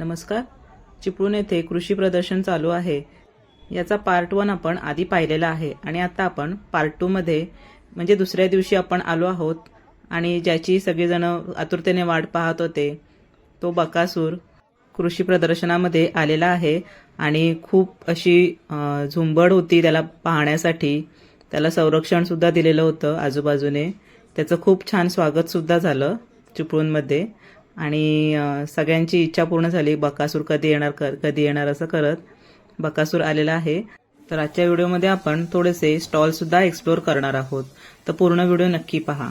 नमस्कार. चिपळूण येथे कृषी प्रदर्शन चालू आहे. याचा पार्ट वन आपण आधी पाहिलेला आहे आणि आता आपण पार्ट टूमध्ये म्हणजे दुसऱ्या दिवशी आपण आलो आहोत आणि ज्याची सगळेजणं आतुरतेने वाट पाहत होते तो बकासूर कृषी प्रदर्शनामध्ये आलेला आहे आणि खूप अशी झुंबड होती त्याला पाहण्यासाठी. त्याला संरक्षणसुद्धा दिलेलं होतं आजूबाजूने. त्याचं खूप छान स्वागतसुद्धा झालं चिपळूणमध्ये. आणि सगळ्यांची इच्छा पूर्ण झाली. बकासूर कधी येणार कधी येणार असं करत बकासूर आलेला आहे. तर आजच्या व्हिडिओमध्ये आपण थोडेसे स्टॉल सुद्धा एक्सप्लोर करणार आहोत. तर पूर्ण व्हिडिओ नक्की पहा.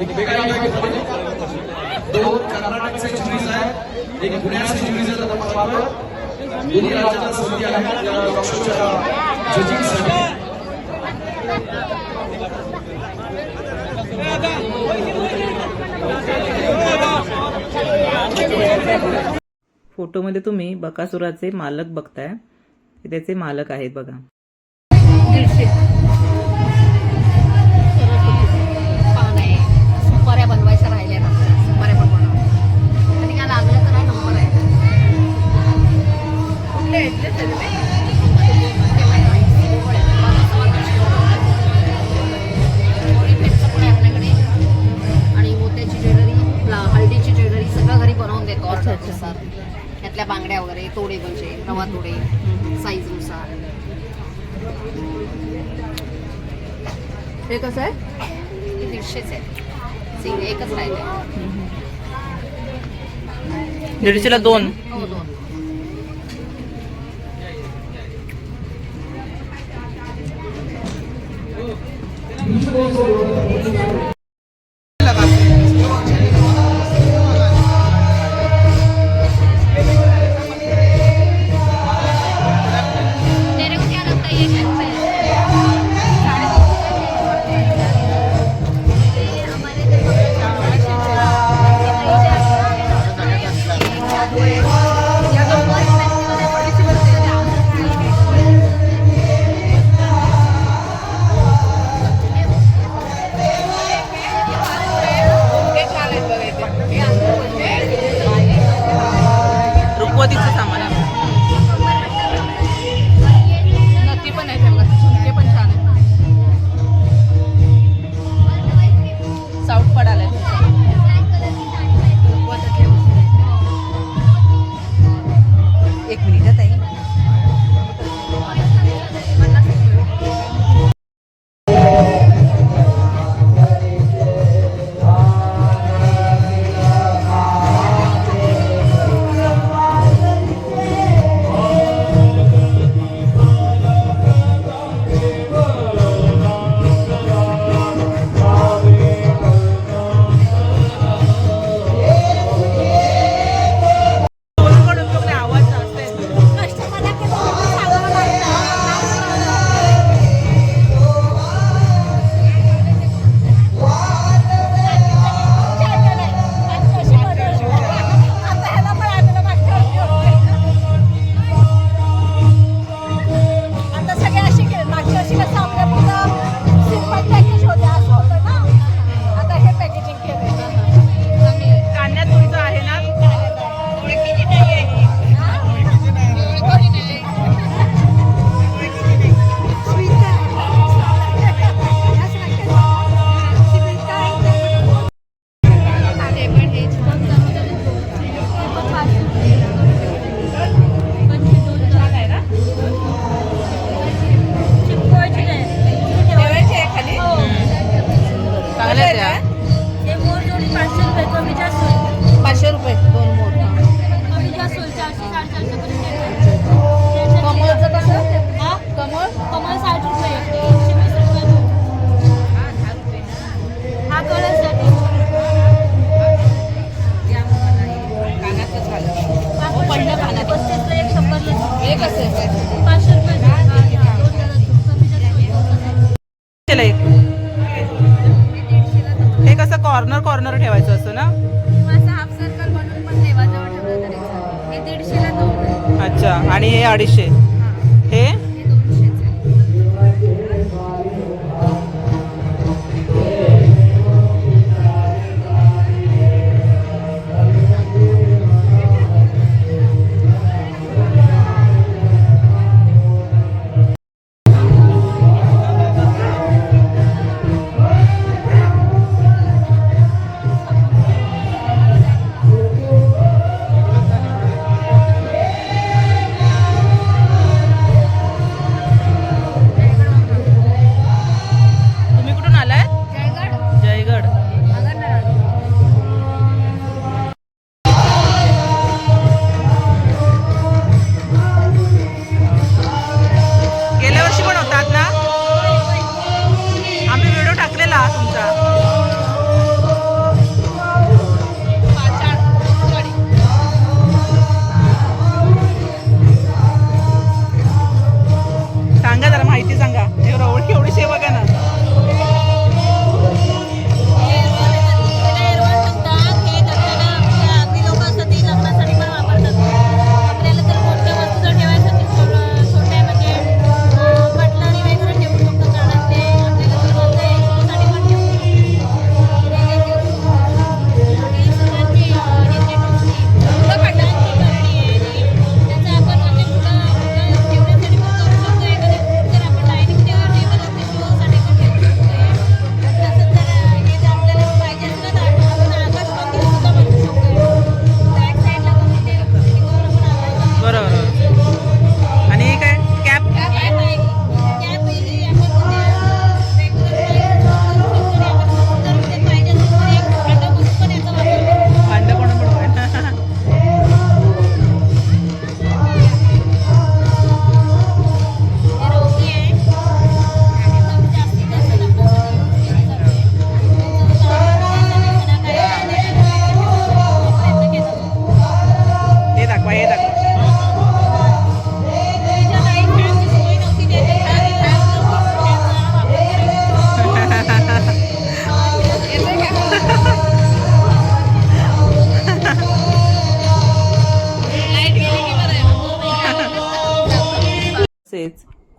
एक वेगळ्या दोन कर्नाटकचे ज्युरीज आहेत. एक पुण्याचे ज्युरीज पाहतो दोन्ही राज्याच्या समिती आहेत या डॉक्टरच्या जजिंगसाठी फोटोमध्ये तुम्ही बकासुराचे मालक बघताय. हे त्याचे मालक आहेत बघा. त्यातल्या बांगड्या वगैरे तोडे म्हणजे रवा तोडे साईजनुसार हे कसं आहे? हे दीडशेच आहे. सिंग एकच राहिले दीडशेला दोन. हो दोन. तेरे है कैसा हे कॉर्नर कॉर्नर ठेवायचं असतं ना. अच्छा आणि हे अडीचशे?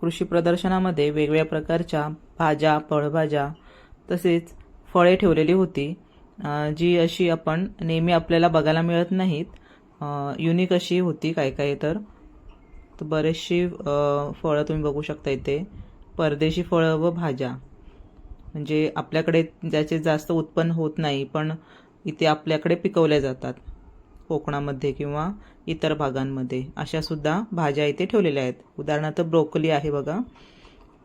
कृषी प्रदर्शनामध्ये वेगवेगळ्या प्रकारच्या भाज्या फळभाज्या तसेच फळे ठेवलेली होती. जी अशी आपण नेहमी आपल्याला बघायला मिळत नाहीत. युनिक अशी होती काय काय तर. बरेचशी फळं तुम्ही बघू शकता इथे. परदेशी फळं व भाज्या. म्हणजे आपल्याकडे ज्याचे जास्त उत्पन्न होत नाही पण इथे आपल्याकडे पिकवल्या जातात. कोकणामध्ये किंवा इतर भागांमध्ये. अशा सुद्धा भाज्या इथे ठेवलेल्या आहेत. उदाहरणार्थ ब्रोकली आहे बघा.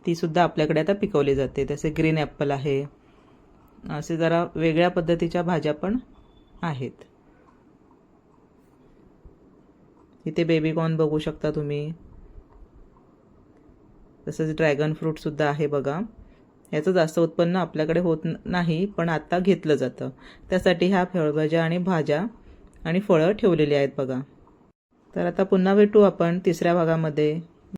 ती सुद्धा आपल्याकडे आता पिकवली जाते. तसे ग्रीन ॲपल आहे. असे जरा वेगळ्या पद्धतीच्या भाज्या पण आहेत. इथे बेबी कॉर्न बघू शकता तुम्ही. तसंच ड्रॅगन फ्रूट सुद्धा आहे बघा. याचं जास्त उत्पन्न आपल्याकडे होत नाही पण आता घेतलं जातं. त्यासाठी ह्या फळभाज्या आणि भाज्या आणि फळं ठेवलेली आहेत बघा. तर आता पुन्हा भेटू आपण तिसऱ्या भागामध्ये.